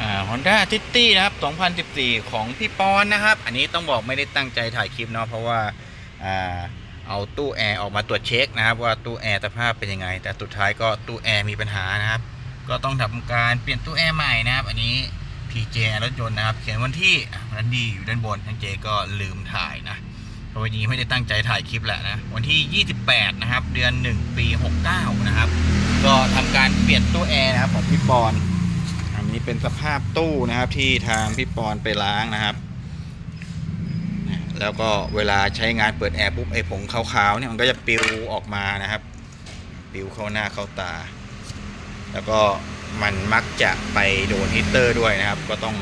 ฮอ่า Honda City นะครับ 2014 ของพี่ปอนนะครับ อันนี้ต้องบอกไม่ได้ตั้งใจถ่ายคลิปเนาะเพราะว่าเอาตู้แอร์ออกมาตรวจเช็คนะครับ ว่าตู้แอร์สภาพเป็นยังไง แต่สุดท้ายก็ตู้แอร์มีปัญหานะครับ ก็ต้องทำการเปลี่ยนตู้แอร์ใหม่นะครับ อันนี้ PJ รถยนต์นะครับ เขียนวันที่วันดีอยู่ด้านบนทั้งเจก็ลืมถ่ายนะเพราะวันนี้ไม่ได้ตั้งใจถ่ายคลิปแหละนะวันที่ 28 นะครับ เดือน 1 ปี 69 นะครับ ก็ทำการเปลี่ยนตู้แอร์นะครับของพี่ปอน นี้เป็นสภาพตู้นะครับที่ทางพี่ปอนไปล้างนะครับ แล้วก็เวลาใช้งานเปิดแอร์ปุ๊บไอ้ผงขาวๆเนี่ยมันก็จะปลิวออกมานะครับปลิวเข้าหน้าเข้าตา แล้วก็มันมักจะไปโดนฮีเตอร์ด้วยนะครับ ก็ต้อง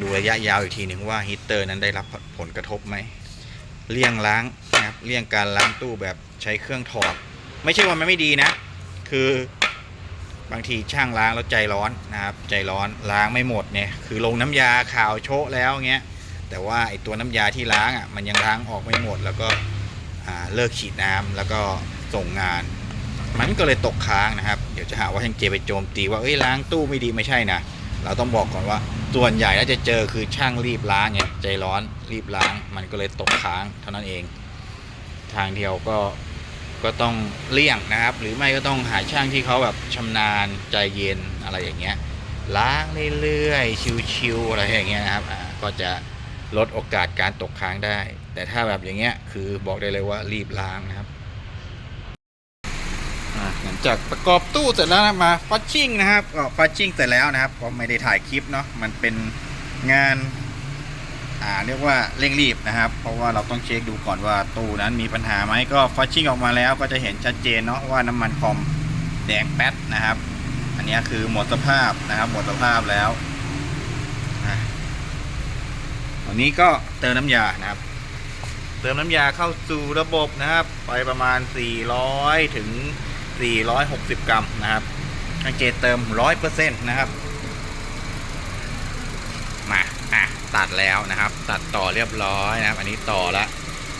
ดูระยะยาวอีกทีหนึ่งว่าฮีเตอร์นั้นได้รับผลกระทบไหมเลี่ยงล้างนะครับเลี่ยงการล้างตู้แบบใช้เครื่องถอด ไม่ใช่ว่ามันไม่ดีนะ คือ บางทีช่างล้างแล้วใจร้อนนะครับ ใจร้อนล้างไม่หมดเนี่ยคือลงน้ำยาขาวโชะแล้วเงี้ยแต่ว่าไอตัวน้ำยาที่ล้างอะมันยังล้างออกไม่หมด แล้วก็เลิกฉีดน้ำแล้วก็ส่งงาน มันก็เลยตกค้างนะครับ เดี๋ยวจะหาว่าช่างเจไปโจมตีว่าเอ้ยล้างตู้ไม่ดีไม่ใช่นะเราต้องบอกก่อนว่าส่วนใหญ่แล้วจะเจอคือช่างรีบล้างไงใจร้อนรีบล้าง มันก็เลยตกค้างเท่านั้นเอง ทางเดียวก็ ก็ต้องเลี่ยงนะครับ หรือไม่ก็ต้องหาช่างที่เขาแบบชำนาญใจเย็นอะไรอย่างเงี้ยล้างเรื่อยๆชิวๆอะไรอย่างเงี้ยนะครับก็จะลดโอกาสการตกค้างได้ แต่ถ้าแบบอย่างเงี้ยคือบอกได้เลยว่ารีบล้างนะครับหลังจากประกอบตู้เสร็จแล้วนะมาฟัชชิ่งนะครับก็ฟัชชิ่งเสร็จแล้วนะครับ ก็ไม่ได้ถ่ายคลิปเนาะมันเป็นงาน เรียกว่าเร่งรีบนะครับ เพราะว่าเราต้องเช็คดูก่อนว่าตู้นั้นมีปัญหาไหมก็ฟัชชิ่งออกมาแล้วก็จะเห็นชัดเจนเนาะว่าน้ำมันคอมแดงแป๊ดนะครับ อันนี้คือหมดสภาพนะครับ หมดสภาพแล้วอันนี้ก็เติมน้ำยานะครับ เติมน้ำยาเข้าสู่ระบบนะครับ ไปประมาณ 400 ถึง 460 กรัมนะครับทางเจเติม 100%นะครับ อะตัดแล้วนะครับ ตัดต่อเรียบร้อยนะครับ อันนี้ต่อละ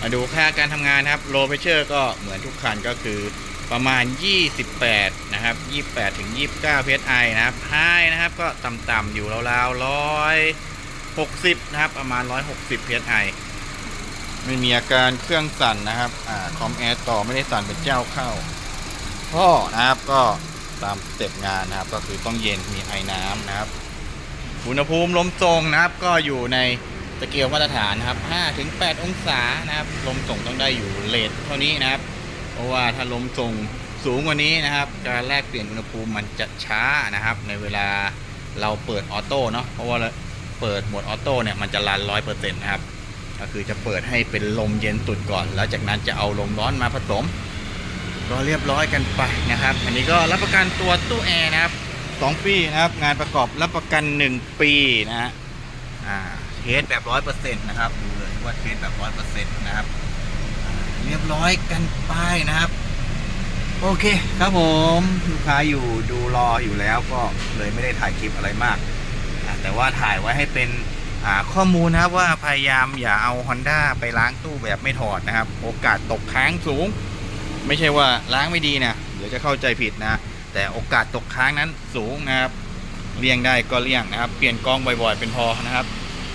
มาดูค่าการทำงานครับโลเ e เชอร์ก็เหมือนทุกคันก็คือประมาณ 28 นะครับ 28 ถึง 29 psi นะครับไฮนะครับก็ต่ำๆอยู่ราวๆ160 นะครับ ประมาณ 160 psi ไม่มีอาการเครื่องสั่นนะครับอ่าคอมแอร์ต่อไม่ได้สั่นเป็นเจ้าเข้าท่อนะครับก็ตามสเต็ปงานนะครับ ก็คือต้องเย็นมีไอน้ำนะครับ อุณหภูมิลมทรงนะครับ ก็อยู่ในสเกลมาตรฐานนะครับ5ถึง8องศานะครับ ลมส่งต้องได้อยู่เลทเท่านี้นะครับ เพราะว่าถ้าลมส่งสูงกว่านี้นะครับ การแลกเปลี่ยนอุณหภูมิมันจะช้านะครับ ในเวลาเราเปิดออโต้เนาะ เพราะว่าเปิดโหมดออโต้เนี่ยมันจะรันร้อยเปอร์เซ็นต์นะครับ ก็คือจะเปิดให้เป็นลมเย็นสุดก่อน แล้วจากนั้นจะเอาลมร้อนมาผสม ก็เรียบร้อยกันไปนะครับ อันนี้ก็รับประกันตัวตู้แอร์นะครับ สองปีนะครับ งานประกอบรับประกันหนึ่งปีนะฮะเทสแบบร้อยเปอร์เซ็นต์นะครับดูเลยว่าเทสแบบร้อยเปอร์เซ็นต์นะครับ เรียบร้อยกันไปนะครับ โอเคครับผมลูกค้าอยู่ดูรออยู่แล้วก็เลยไม่ได้ถ่ายคลิปอะไรมาก แต่ว่าถ่ายไว้ให้เป็นข้อมูลนะครับว่าพยายามอย่าเอา Honda ไปล้างตู้แบบไม่ถอดนะครับ โอกาสตกค้างสูง ไม่ใช่ว่าล้างไม่ดีนะเดี๋ยวจะเข้าใจผิดนะ แต่โอกาสตกค้างนั้นสูงนะครับเลี่ยงได้ก็เลี่ยงนะครับ เปลี่ยนกล้องบ่อยๆ เป็นพอนะครับ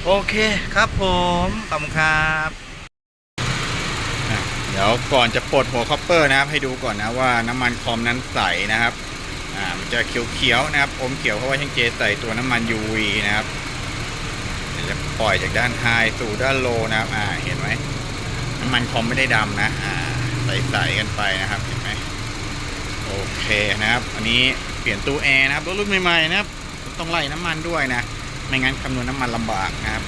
โอเคครับผมขอบคุณครับอะเดี๋ยวก่อนจะปลดหัวคอปเปอร์นะครับ ให้ดูก่อนนะว่าน้ำมันคอมนั้นใสนะครับอ่ามันจะเขียวๆนะครับอมเขียวเพราะว่าช่างเจใส่ตัวน้ำมัน UV นะครับเดี๋ยวจะปล่อยจากด้านไฮสู่ด้านโลนะครับอ่าเห็นไหมน้ำมันคอมไม่ได้ดำนะอ่าใสๆกันไปนะครับ โอเคนะครับ อันนี้เปลี่ยนตู้แอร์นะครับรถรุ่นใหม่ๆนะครับ ต้องไล่น้ำมันด้วยนะ ไม่งั้นคำนวณน้ำมันลำบากนะครับ